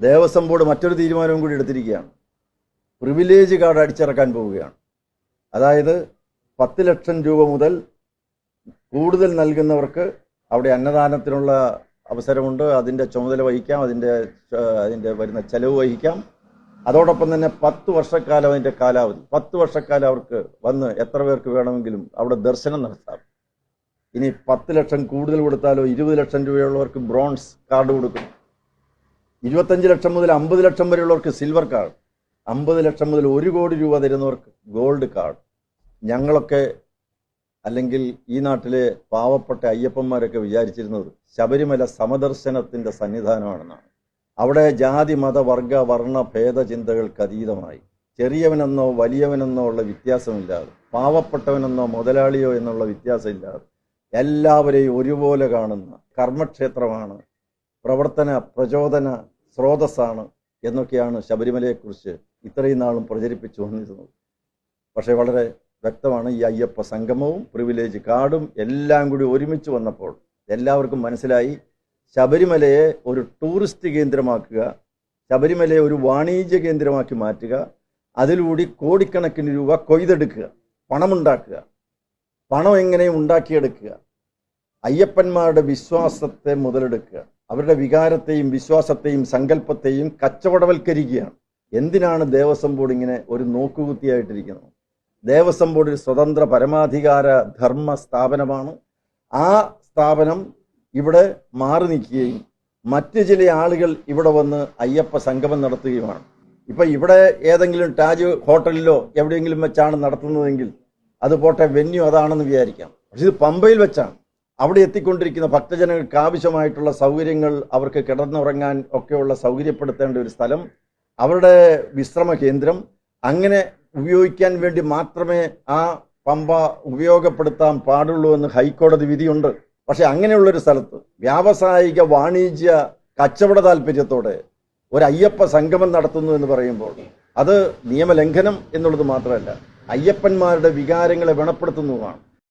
Devaswom board മറ്റൊരു തീരുമാനവും കൂടി എടുത്തിരിക്കുകയാണ്. പ്രിവിലേജ് കാർഡ് അടിച്ചിറക്കാൻ പോവുകയാണ്. അതായത് പത്ത് ലക്ഷം രൂപ മുതൽ കൂടുതൽ നൽകുന്നവർക്ക് അവിടെ അന്നദാനത്തിനുള്ള അവസരമുണ്ട്. അതിന്റെ ചുമതല വഹിക്കാം. അതിന്റെ അതിന്റെ വരുന്ന ചെലവ് വഹിക്കാം. അതോടൊപ്പം തന്നെ പത്ത് വർഷക്കാലം അതിന്റെ കാലാവധി. പത്ത് വർഷക്കാലം അവർക്ക് വന്ന് എത്ര പേർക്ക് വേണമെങ്കിലും അവിടെ ദർശനം നടത്താം. ഇനി പത്ത് ലക്ഷം കൂടുതൽ കൊടുത്താലോ ഇരുപത് ലക്ഷം രൂപയുള്ളവർക്ക് ബ്രോൺസ് കാർഡ് കൊടുക്കും. ഇരുപത്തഞ്ച് ലക്ഷം മുതൽ അമ്പത് ലക്ഷം വരെയുള്ളവർക്ക് സിൽവർ കാർഡ് അമ്പത് ലക്ഷം മുതൽ ഒരു കോടി രൂപ തരുന്നവർക്ക് ഗോൾഡ് കാർഡ് ഞങ്ങളൊക്കെ അല്ലെങ്കിൽ ഈ നാട്ടിലെ പാവപ്പെട്ട അയ്യപ്പന്മാരൊക്കെ വിചാരിച്ചിരുന്നത് ശബരിമല സമദർശനത്തിന്റെ സന്നിധാനമാണെന്നാണ്. അവിടെ ജാതി മത വർഗ വർണ ഭേദ ചിന്തകൾക്ക് അതീതമായി. ചെറിയവനെന്നോ വലിയവനെന്നോ ഉള്ള വ്യത്യാസമില്ലാതെ പാവപ്പെട്ടവനെന്നോ മുതലാളിയോ എന്നുള്ള വ്യത്യാസമില്ലാതെ എല്ലാവരെയും ഒരുപോലെ കാണുന്ന കർമ്മക്ഷേത്രമാണ് പ്രവർത്തന പ്രചോദന സ്രോതസ്സാണ് എന്നൊക്കെയാണ് ശബരിമലയെക്കുറിച്ച് ഇത്രയും നാളും പ്രചരിപ്പിച്ചു വന്നിരുന്നത്. പക്ഷേ വളരെ വ്യക്തമാണ് ഈ അയ്യപ്പ സംഗമവും പ്രിവിലേജ് കാർഡും എല്ലാം കൂടി ഒരുമിച്ച് വന്നപ്പോൾ എല്ലാവർക്കും മനസ്സിലായി ശബരിമലയെ ഒരു ടൂറിസ്റ്റ് കേന്ദ്രമാക്കുക ശബരിമലയെ ഒരു വാണിജ്യ കേന്ദ്രമാക്കി മാറ്റുക അതിലൂടെ കോടിക്കണക്കിന് രൂപ കൊയ്തെടുക്കുക പണമുണ്ടാക്കുക പണം എങ്ങനെ ഉണ്ടാക്കിയെടുക്കുക അയ്യപ്പന്മാരുടെ വിശ്വാസത്തെ മുതലെടുക്കുക അവരുടെ വികാരത്തെയും വിശ്വാസത്തെയും സങ്കല്പത്തെയും കച്ചവടവൽക്കരിക്കുകയാണ്. എന്തിനാണ് ദേവസ്വം ബോർഡ് ഇങ്ങനെ ഒരു നോക്കുകുത്തിയായിട്ടിരിക്കുന്നത്? ദേവസ്വം ബോർഡ് ഒരു സ്വതന്ത്ര പരമാധികാര ധർമ്മ സ്ഥാപനമാണ്. ആ സ്ഥാപനം ഇവിടെ മാറി നിൽക്കുകയും മറ്റ് ചില ആളുകൾ ഇവിടെ വന്ന് അയ്യപ്പ സംഗമം നടത്തുകയുമാണ്. ഇപ്പൊ ഇവിടെ ഏതെങ്കിലും താജ് ഹോട്ടലിലോ എവിടെയെങ്കിലും വെച്ചാണ് നടത്തുന്നതെങ്കിൽ അത് പോട്ടെ വെന്യൂ അതാണെന്ന് വിചാരിക്കാം. പക്ഷെ ഇത് പമ്പയിൽ വെച്ചാണ്. അവിടെ എത്തിക്കൊണ്ടിരിക്കുന്ന ഭക്തജനങ്ങൾക്ക് ആവശ്യമായിട്ടുള്ള സൗകര്യങ്ങൾ അവർക്ക് കിടന്നുറങ്ങാൻ ഒക്കെയുള്ള സൗകര്യപ്പെടുത്തേണ്ട ഒരു സ്ഥലം അവരുടെ വിശ്രമ കേന്ദ്രം. അങ്ങനെ ഉപയോഗിക്കാൻ വേണ്ടി മാത്രമേ ആ പമ്പ ഉപയോഗപ്പെടുത്താൻ പാടുള്ളൂ എന്ന് ഹൈക്കോടതി വിധിയുണ്ട്. പക്ഷെ അങ്ങനെയുള്ളൊരു സ്ഥലത്ത് വ്യാവസായിക വാണിജ്യ കച്ചവട താല്പര്യത്തോടെ ഒരു അയ്യപ്പ സംഗമം നടത്തുന്നു എന്ന് പറയുമ്പോൾ അത് നിയമലംഘനം എന്നുള്ളത് മാത്രമല്ല അയ്യപ്പന്മാരുടെ വികാരങ്ങളെ വ്രണപ്പെടുത്തുന്നതുമാണ്